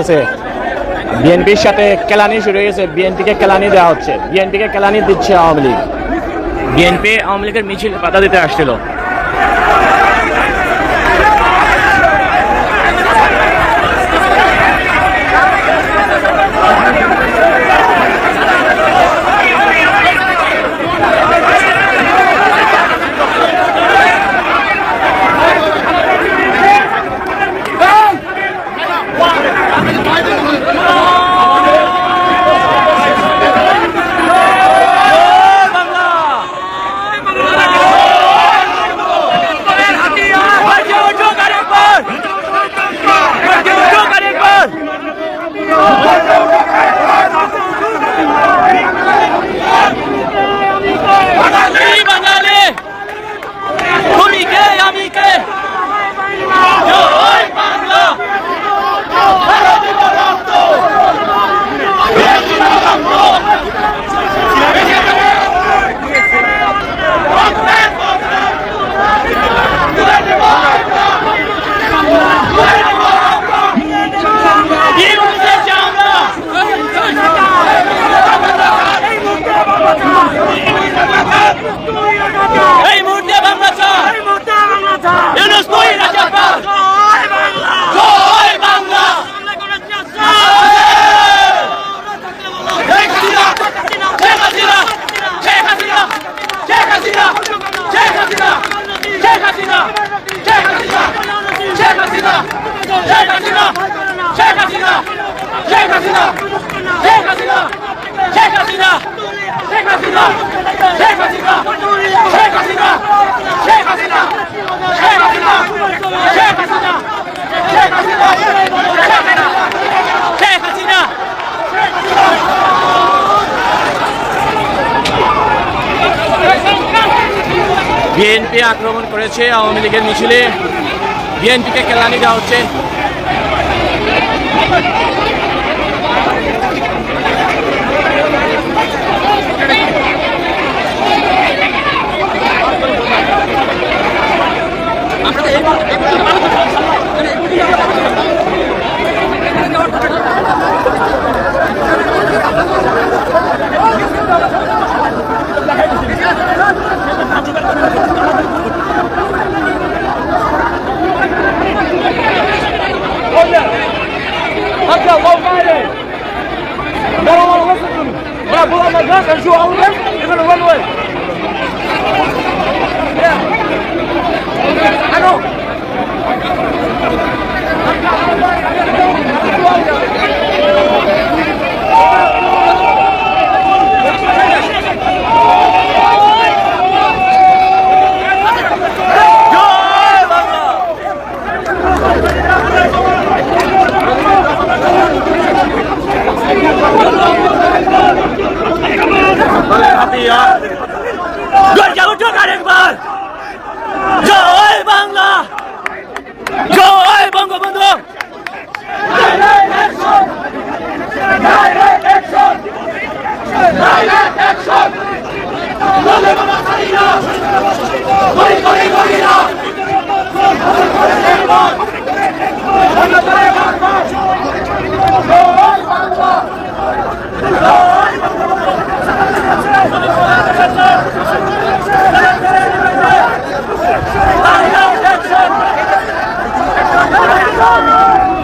গেছে। বিএনপির সাথে কেলানি শুরু হয়ে গেছে। বিএনপিকে কেলানি দেওয়া হচ্ছে। বিএনপিকে কেলানি দিচ্ছে আওয়ামী লীগ। বিএনপি আওয়ামী লীগের মিছিল বাধা দিতে আসছিল। বিএনপি আক্রমণ করেছে আওয়ামী লীগের মিছিলে। বিএনপিকে কেলানি দেওয়া হচ্ছে। আপনাদের બોલામાં ના કરશું આવું એમને વન હોય பெரியார்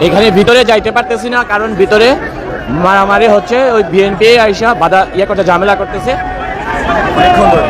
এখানে ভিতরে যাইতে পারতেছি না, কারণ ভিতরে মারামারি হচ্ছে, ওই বিএনপি আইসা বাধা ইয়ে করতে, ঝামেলা করতেছে। অনেকক্ষণ ধরে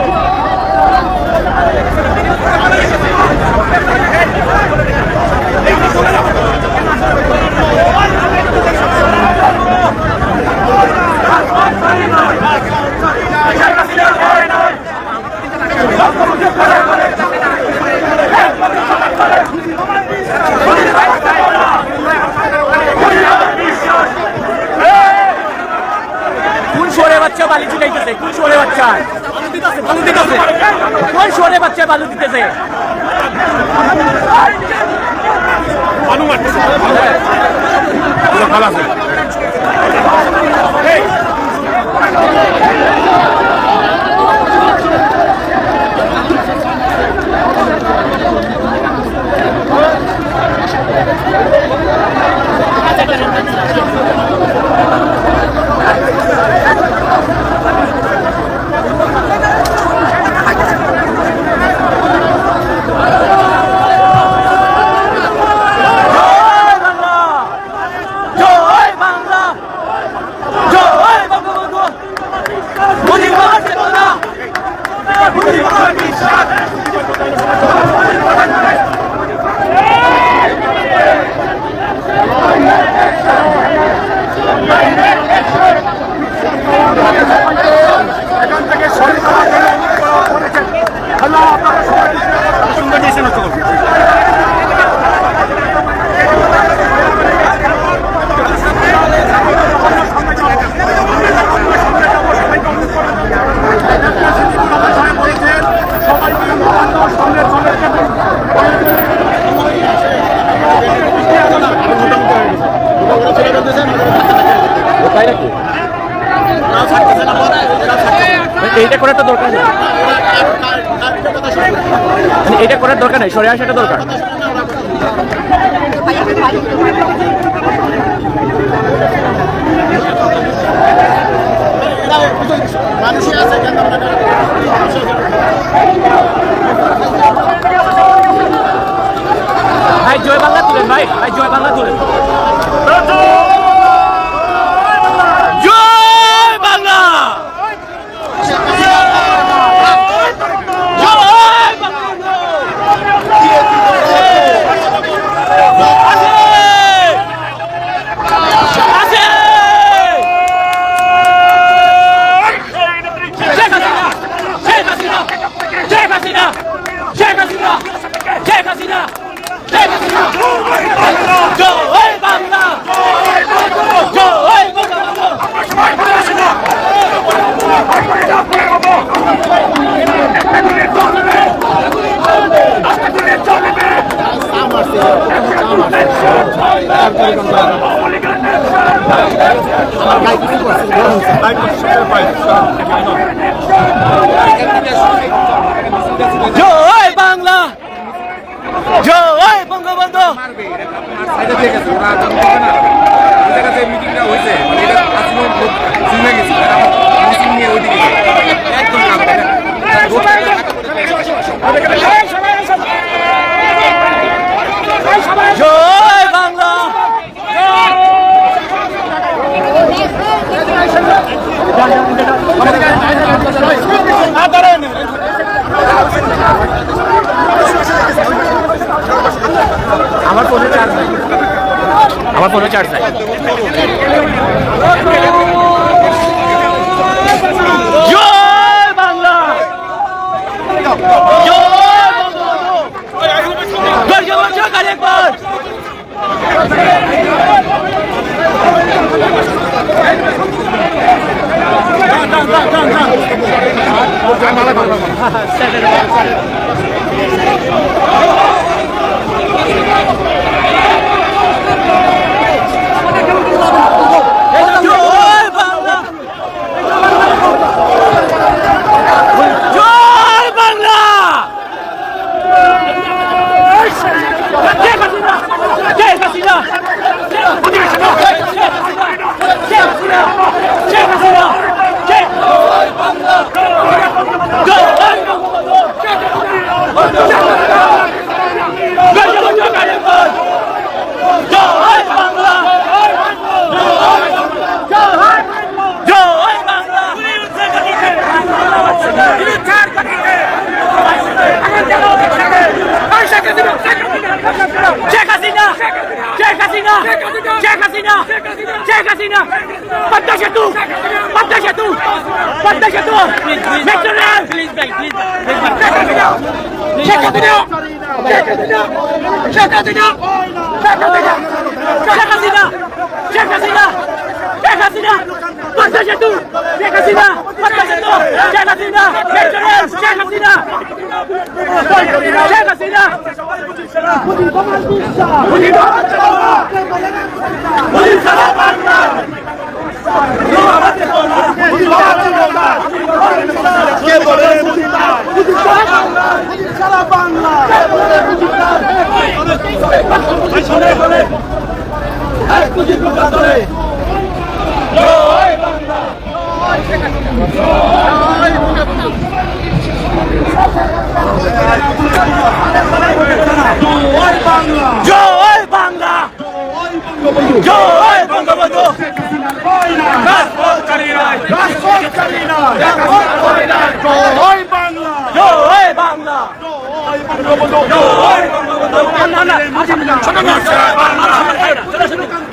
খালাস এটা করার দরকার নেই, সরে আসাটা দরকার। ভাই, জয় বাংলা তুলেন, ভাই। ভাই, জয় বাংলা তুলেন। আমার ফোনে চার্জ নাই। Selamat Checa, Sina! Fantasia tu! Fantasia tu! Fantasia tu! Mettere Şakasına! Şakasına! Şakasına! Şakasına! Şakasına! Şakasına! Şakasına! Partage tout! Şakasına! Partage tout! Şakasına! Şakasına! Şakasına! Şakasına! Şakasına! Şakasına! Şakasına! Şakasına! Şakasına! Şakasına! Şakasına! Şakasına! Şakasına! Şakasına! Şakasına! Şakasına! Şakasına! Şakasına! Şakasına! জয় বাংলা। জয় বঙ্গবন্ধু জয় বাংলা। জয় বাংলা। জয় বঙ্গবন্ধু জয় বঙ্গবন্ধু না না না ছোট না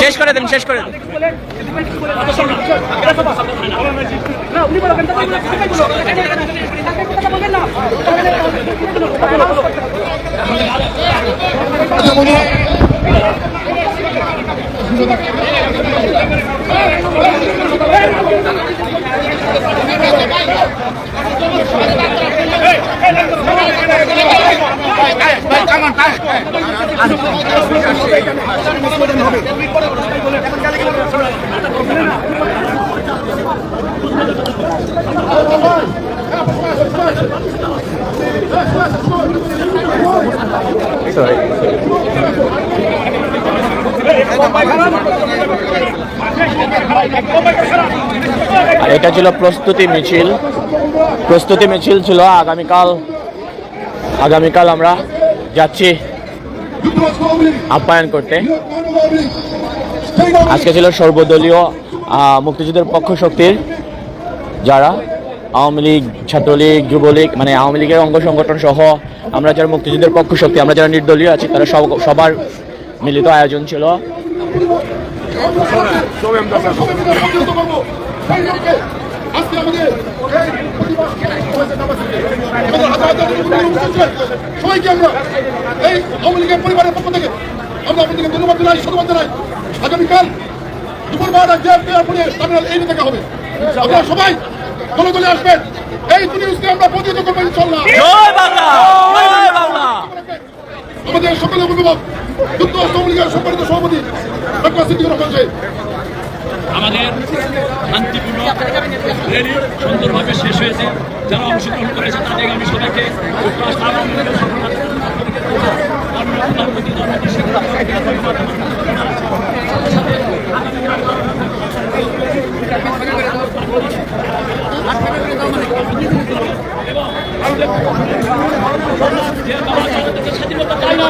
শেষ করে দেন শেষ করে দেন। আর এটা ছিল প্রস্তুতি মিছিল। প্রস্তুতি মিছিল ছিল আগামীকাল। আগামীকাল আমরা যাচ্ছি আপ্যায়ন করতে। আজকে ছিল সর্বদলীয় মুক্তিযুদ্ধের পক্ষ শক্তির যারা আওয়ামী লীগ, ছাত্রলীগ, যুবলীগ মানে আওয়ামী লীগের অঙ্গ সংগঠন সহ আমরা যারা মুক্তিযুদ্ধের পক্ষ শক্তি আমরা যারা নির্দলীয় আছি, তারা সব, সবার মিলিত আয়োজন ছিল। আগামীকাল দুপুর বারোটা জেল টার্মিনাল এই থেকে হবে। আপনারা সবাই দলে দলে আসবেন। এই নিউজকে আমরা প্রতিহত করব ইনশাল্লাহ জয় বাংলা জয় বাংলা। আমাদের সকলে অভিভাবক যুক্তরাষ্ট্র আওয়ামী লীগের সম্মানিত সভাপতি ডক্টর সিদ্দিকুর রহমান সাহেব। আমাদের শান্তিপূর্ণ র্যালি সুন্দরভাবে শেষ হয়েছে। যারা অংশগ্রহণ করেছে তাদের আমি সবাইকে যুক্তরাষ্ট্র আওয়ামী লীগের সকল আমি আপনার প্রতি ধন্যবাদ স্বাধীনতা চাই না এই দালাল বাংলাদেশের অস্তিত্ব চাই না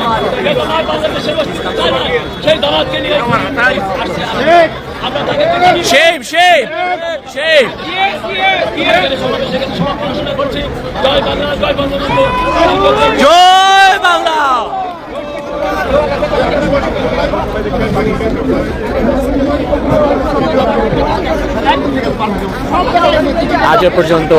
সেই দালালকে নিয়ে আমরা জয় বাংলা আজ পর্যন্ত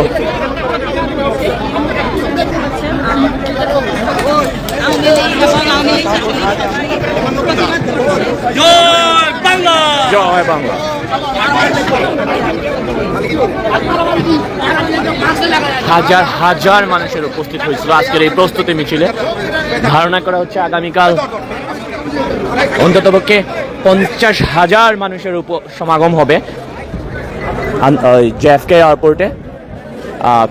জয় বাংলা জয় বাংলা হাজার হাজার মানুষের উপস্থিত হয়েছিল আজকের এই প্রস্তুতি মিছিলে। ধারণা করা হচ্ছে আগামীকাল অন্ততপক্ষে পঞ্চাশ হাজার মানুষের উপ সমাগম হবে জেএফকে এয়ারপোর্টে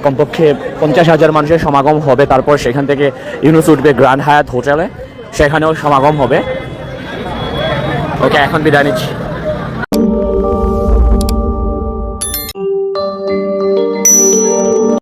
কমপক্ষে পঞ্চাশ হাজার মানুষের সমাগম হবে। তারপর সেখান থেকে ইউনুস উঠবে গ্র্যান্ড হায়াত হোটেলে। সেখানেও সমাগম হবে। ওকে, এখন বিদায় নিচ্ছি।